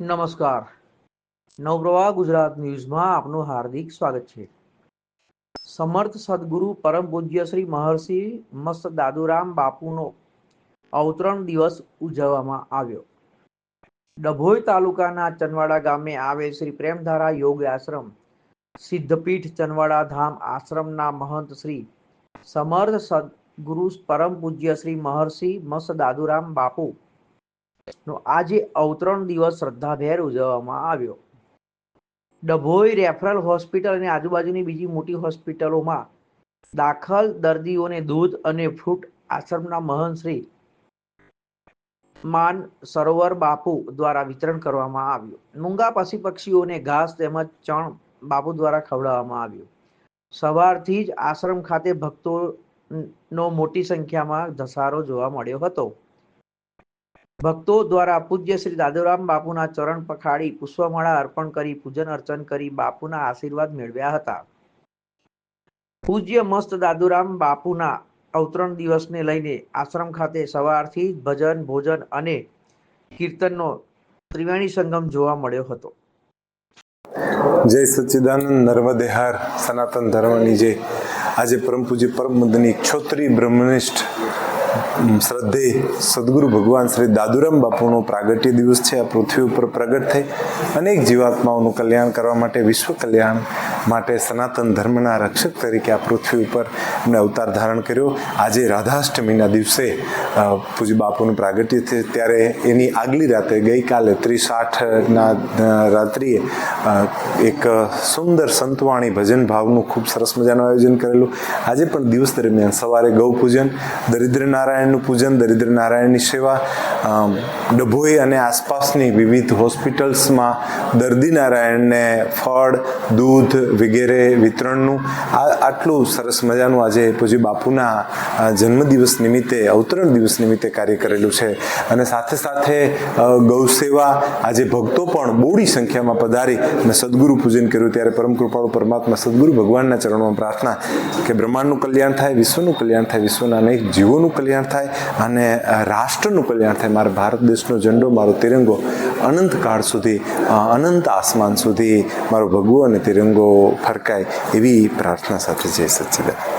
નમસ્કાર. નવપ્રવાહ ગુજરાત ન્યૂઝમાં આપનું હાર્દિક સ્વાગત છે. સમર્થ સદગુરુ પરમ પૂજ્ય શ્રી મહર્ષિ મસ્ત દાદુરામ બાપુનો અવતરણ દિવસ ઉજવવામાં આવ્યો. ડભોઈ તાલુકાના ચનવાડા ગામે આવેલ શ્રી પ્રેમધારા યોગ આશ્રમ, સિદ્ધપીઠ ચનવાડા ધામ આશ્રમના મહંત શ્રી સમર્થ સદગુરુ પરમ પૂજ્ય શ્રી મહર્ષિ મસ્ત દાદુરામ બાપુ નો, આજે અવતરણ દિવસ શ્રદ્ધાભેર ઉજવવામાં આવ્યો. ડભોઈ રેફરલ હોસ્પિટલ અને આજુબાજુની બીજી મોટી હોસ્પિટલોમાં દાખલ દર્દીઓને દૂધ અને ફ્રૂટ આશ્રમના મહંત શ્રી માન સરોવર બાપુ દ્વારા વિતરણ કરવામાં આવ્યું. મૂંગા પશુ પક્ષીઓને ઘાસ તેમજ ચણ બાપુ દ્વારા ખવડાવવામાં આવ્યું. સવારથી જ આશ્રમ ખાતે ભક્તોનો મોટી સંખ્યામાં ધસારો જોવા મળ્યો હતો. ભક્તો દ્વારા પૂજ્ય શ્રી દાદુરામ બાપુના ચરણ પખાડી પુષ્પમાળા અર્પણ કરી, પૂજન અર્ચન કરી બાપુના આશીર્વાદ મેળવ્યા હતા. પૂજ્ય મસ્ત દાદુરામ બાપુના અવતરણ દિવસને લઈને આશ્રમ ખાતે સવારથી ભજન, ભોજન અને કીર્તનનો ત્રિવેણી સંગમ જોવા મળ્યો હતો. જય સચ્ચિદાનંદ નર્મદેહાર સનાતન ધર્મની જે આજે પરમ પૂજ્ય પરમ ક્ષોત્રી બ્રહ્મનિષ્ઠ શ્રદ્ધે સદગુરુ ભગવાન શ્રી દાદુરામ બાપુનો પ્રાગટ્ય દિવસ છે. આ પૃથ્વી ઉપર પ્રગટ થઈ અનેક જીવાત્માઓનું કલ્યાણ કરવા માટે વિશ્વ કલ્યાણ માટે સનાતન ધર્મના રક્ષક તરીકે આ પૃથ્વી ઉપર એમને અવતાર ધારણ કર્યો. આજે રાધાષ્ટમીના દિવસે પૂજ્ય બાપુનું પ્રાગટ્ય છે ત્યારે એની આગલી રાતે ગઈકાલે ત્રીસ આઠના રાત્રિએ એક સુંદર સંતવાણી ભજન ભાવનું ખૂબ સરસ મજાનું આયોજન કરેલું. આજે પણ દિવસ દરમિયાન સવારે ગૌ પૂજન દરિદ્ર નારાયણનું પૂજન દરિદ્ર નારાયણની સેવા ડભોઈ અને આસપાસની વિવિધ હોસ્પિટલ્સમાં દર્દી નારાયણને ફળ, દૂધ વગેરે વિતરણનું આ આટલું સરસ મજાનું આજે પૂજ્ય બાપુના જન્મદિવસ નિમિત્તે, અવતરણ દિવસ નિમિત્તે કાર્ય કરેલું છે. અને સાથે સાથે ગૌસેવા આજે ભક્તો પણ બોડી સંખ્યામાં પધારી અને સદગુરુ પૂજન કર્યું. ત્યારે પરમ કૃપાળુ પરમાત્મા સદગુરુ ભગવાનના ચરણોમાં પ્રાર્થના કે બ્રહ્માંડનું કલ્યાણ થાય, વિશ્વનું કલ્યાણ થાય, વિશ્વના અનેક જીવોનું કલ્યાણ થાય અને રાષ્ટ્રનું કલ્યાણ થાય. મારા ભારત દેશનો ઝંડો, મારો તિરંગો અનંત કાળ સુધી અનંત આસમાન સુધી મારો ભગવો અને તિરંગો ફરકાય એવી પ્રાર્થના સાથે જય સચ્ચિદાન